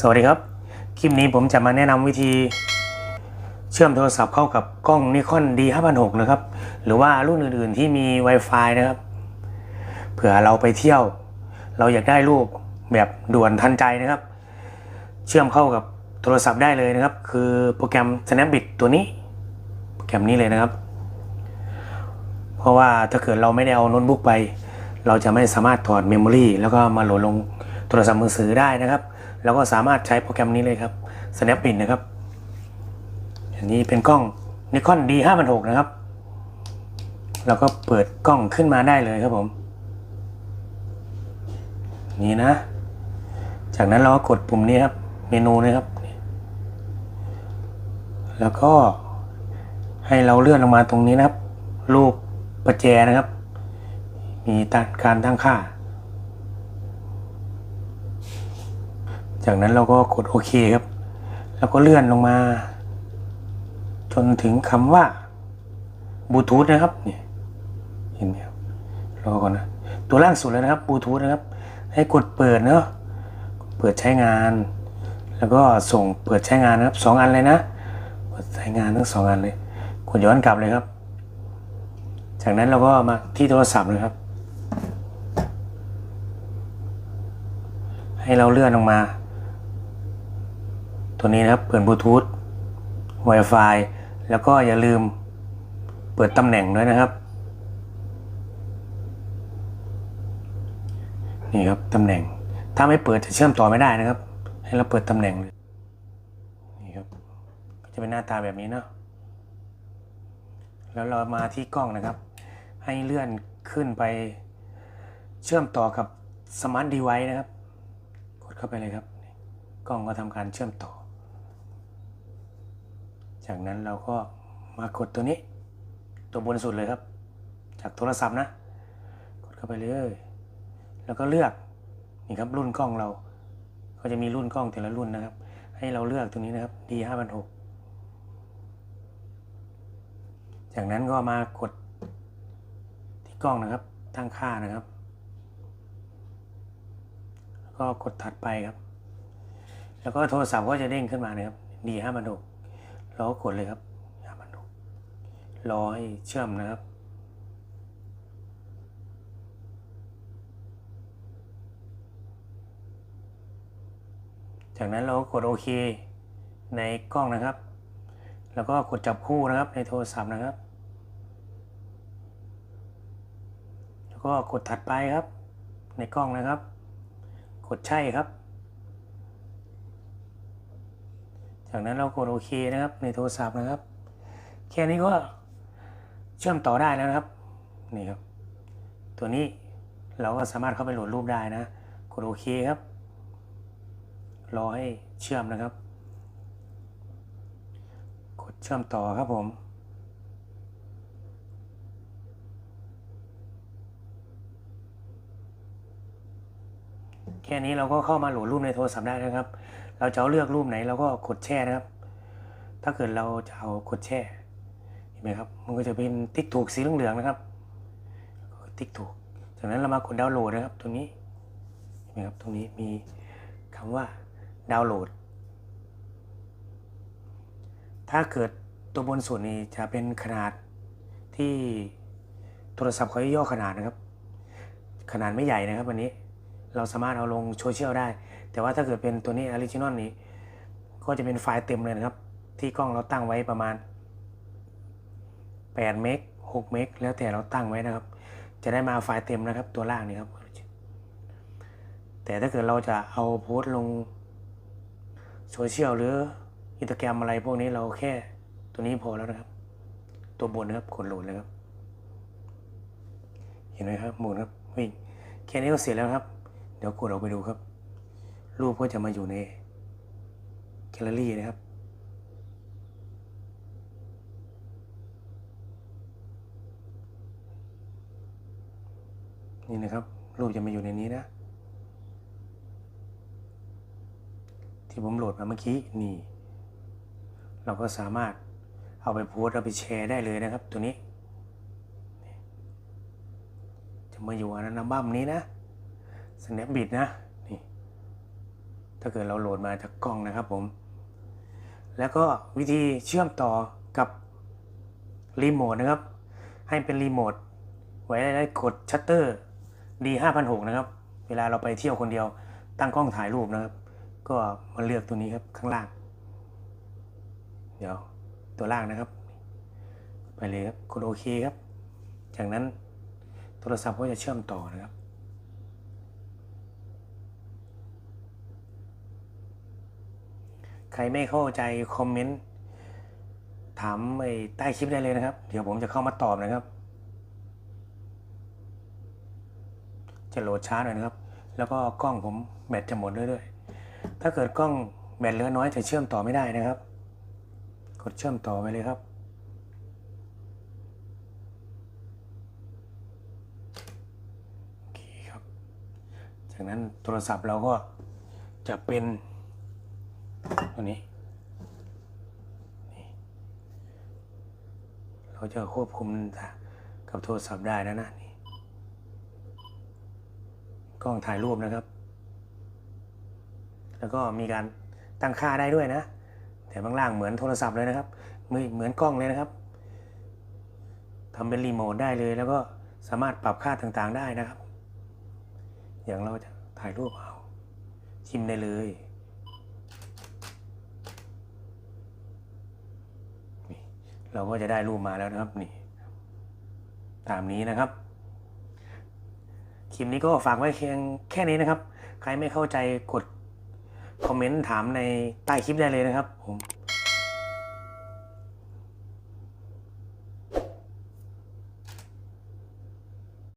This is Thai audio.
สวัสดีครับ คลิปนี้ผมจะมาแนะนำวิธีเชื่อมโทรศัพท์เข้ากับกล้องนิคอน D 5 6 0นะครับ หรือว่ารุ่นอื่นๆที่มี Wi-Fi นะครับ เผื่อเราไปเที่ยว เราอยากได้รูปแบบด่วนทันใจนะครับ เชื่อมเข้ากับโทรศัพท์ได้เลยนะครับ คือโปรแกรม Snapbit ตัวนี้ โปรแกรมนี้เลยนะครับ เพราะว่าถ้าเกิดเราไม่ได้เอาโน้ตบุ๊กไป เราจะไม่สามารถถอดเมมโมรีแล้วก็มาโหลดลงโทรศัพท์มือถือได้นะครับ แล้วก็สามารถใช้โปรแกรมนี้เลยครับ Snapbit นะครับ อันนี้เป็นกล้อง Nikon D 5 6 0นะครับเราก็เปิดกล้องขึ้นมาได้เลยครับผม นี่นะ จากนั้นเราก็กดปุ่มนี้ครับ เมนูนะครับ แล้วก็ให้เราเลื่อนลงมาตรงนี้นะครับ รูปประแจนะครับ มีการตั้งค่า จากนั้นเราก็กดโอเคครับ แล้วก็เลื่อนลงมา จนถึงคำว่าบลูทูธนะครับเนี่ยเห็นไหมครับรอก่อนนะ ตัวล่างสุดเลยนะครับบลูทูธนะครับ ให้กดเปิดเนาะเปิดใช้งาน แล้วก็ส่งเปิดใช้งานนะครับสองอันเลยนะเปิดใช้งานทั้งสองอันเลยกดย้อนกลับเลยครับ จากนั้นเราก็มาที่โทรศัพท์เลยครับ ให้เราเลื่อนลงมา ตัวนี้นะครับ เปิดบลูทูธ Wi-Fi แล้วก็อย่าลืมเปิดตำแหน่งด้วยนะครับ นี่ครับตำแหน่ง ถ้าไม่เปิดจะเชื่อมต่อไม่ได้นะครับ ให้เราเปิดตำแหน่งเลยนี่ครับก็จะเป็นหน้าตาแบบนี้เนาะแล้วเรามาที่กล้องนะครับ ให้เลื่อนขึ้นไปเชื่อมต่อกับสมาร์ทดีไว c e นะครับ กดเข้าไปเลยครับ กล้องก็ทำการเชื่อมต่อ จากนั้นเราก็มากดตัวนี้ ตัวบนสุดเลยครับ จากโทรศัพท์นะ กดเข้าไปเลยแล้วก็เลือกนี่ครับรุ่นกล้องเรา ก็จะมีรุ่นกล้องแต่ละรุ่นนะครับ ให้เราเลือกตรงนี้นะครับ D 5 6 0จากนั้นก็มากดที่กล้องนะครับ ตั้งค่านะครับ แล้วก็กดถัดไปครับ แล้วก็โทรศัพท์ก็จะเด้งขึ้นมานะครับ D 5 6 0 เราก็กดเลยครับ5 6 0รอให้เชื่อมนะครับ จากนั้นเราก็กดโอเคในกล้องนะครับ แล้วก็กดจับคู่นะครับในโทรศัพท์นะครับ แล้วก็กดถัดไปครับ ในกล้องนะครับ กดใช่ครับ จากนั้นเรากดโอเคนะครับ ในโทรศัพท์นะครับ แค่นี้ก็เชื่อมต่อได้แล้วนะครับ นี่ครับ ตัวนี้เราก็สามารถเข้าไปโหลดรูปได้นะ กดโอเคครับ รอให้เชื่อมนะครับ กดเชื่อมต่อครับผม แค่นี้เราก็เข้ามาโหลดรูปในโทรศัพท์ได้นะครับ เราจะเลือกรูปไหนเราก็กดแช่นะครับ ถ้าเกิดเราจะเอากดแช่เห็นไหมครับ มันก็จะเป็นติ๊กถูกสีเหลืองๆนะครับ ติ๊กถูก จากนั้นเรามากดดาวน์โหลดนะครับ ตรงนี้เห็นไหมครับ ตรงนี้มีคำว่าดาวน์โหลด ถ้าเกิดตัวบนส่วนนี้จะเป็นขนาดที่โทรศัพท์เขาย่อขนาดนะครับ ขนาดไม่ใหญ่นะครับวันนี้ เราสามารถเอาลงโซเชียลได้ แต่ว่าถ้าเกิดเป็นตัวนี้ออริจินอลนี้ ก็จะเป็นไฟล์เต็มเลยนะครับ ที่กล้องเราตั้งไว้ประมาณ8เมก6เมกแล้วแต่เราตั้งไว้นะครับ จะได้มาไฟล์เต็มนะครับตัวล่างนี้ครับ แต่ถ้าเกิดเราจะเอาโพสต์ลงโซเชียลหรืออินสตาแกรมอะไรพวกนี้เราแค่ตัวนี้พอแล้วนะครับ ตัวบนนะครับกดโหลดเลยครับ เห็นไหมครับหมุนครับวิ่งแค่นี้ก็เสร็จแล้วครับ เดี๋ยวกดออกไปดูครับ รูปก็จะมาอยู่ในแกลเลอรี่นะครับ นี่นะครับ รูปจะมาอยู่ในนี้นะ ที่ผมโหลดมาเมื่อกี้นี่ เราก็สามารถเอาไปโพสต์เอาไปแชร์ได้เลยนะครับ ตัวนี้ จะมาอยู่อันอัลบั้มนี้นะ Snapbit นะนี่ถ้าเกิดเราโหลดมาจากกล้องนะครับผม แล้วก็วิธีเชื่อมต่อกับรีโมทนะครับ ให้เป็นรีโมทไว้ได้กดชัตเตอร์ D 5 0 0นะครับ เวลาเราไปเที่ยวคนเดียวตั้งกล้องถ่ายรูปนะครับ ก็มาเลือกตัวนี้ครับข้างล่าง เดี๋ยวตัวล่างนะครับ ไปเลยครับกดโอเคครับ จากนั้นโทรศัพท์ก็จะเชื่อมต่อนะครับ ครไม่เข้าใจคอมเมนต์ถามไอ้ใต้คลิปได้เลยนะครับ เดี๋ยวผมจะเข้ามาตอบนะครับ จะโหลดช้าหน่อยนะครับ แล้วก็กล้องผมแบตจะหมดเรื่อยๆถ้าเกิดกล้องแบตเหลือน้อยจะเชื่อมต่อไม่ได้นะครับ กดเชื่อมต่อไปเลยครับ โอเคครับ จากนั้นโทรศัพท์เราก็จะเป็น ตัวนี้นี่เราจะควบคุมกับโทรศัพท์ได้แล้วนะนี่กล้องถ่ายรูปนะครับ แล้วก็มีการตั้งค่าได้ด้วยนะ แต่บางล่างเหมือนโทรศัพท์เลยนะครับมือเหมือนกล้องเลยนะครับทำเป็นรีโมทได้เลยแล้วก็สามารถปรับค่าต่างๆได้นะครับ อย่างเราจะถ่ายรูปเอาชิมได้เลย เราก็จะได้รูปมาแล้วนะครับนี่ตามนี้นะครับ คลิปนี้ก็ฝากไว้เพียงแค่นี้นะครับ ใครไม่เข้าใจกดคอมเมนต์ถามในใต้คลิปได้เลยนะครับผม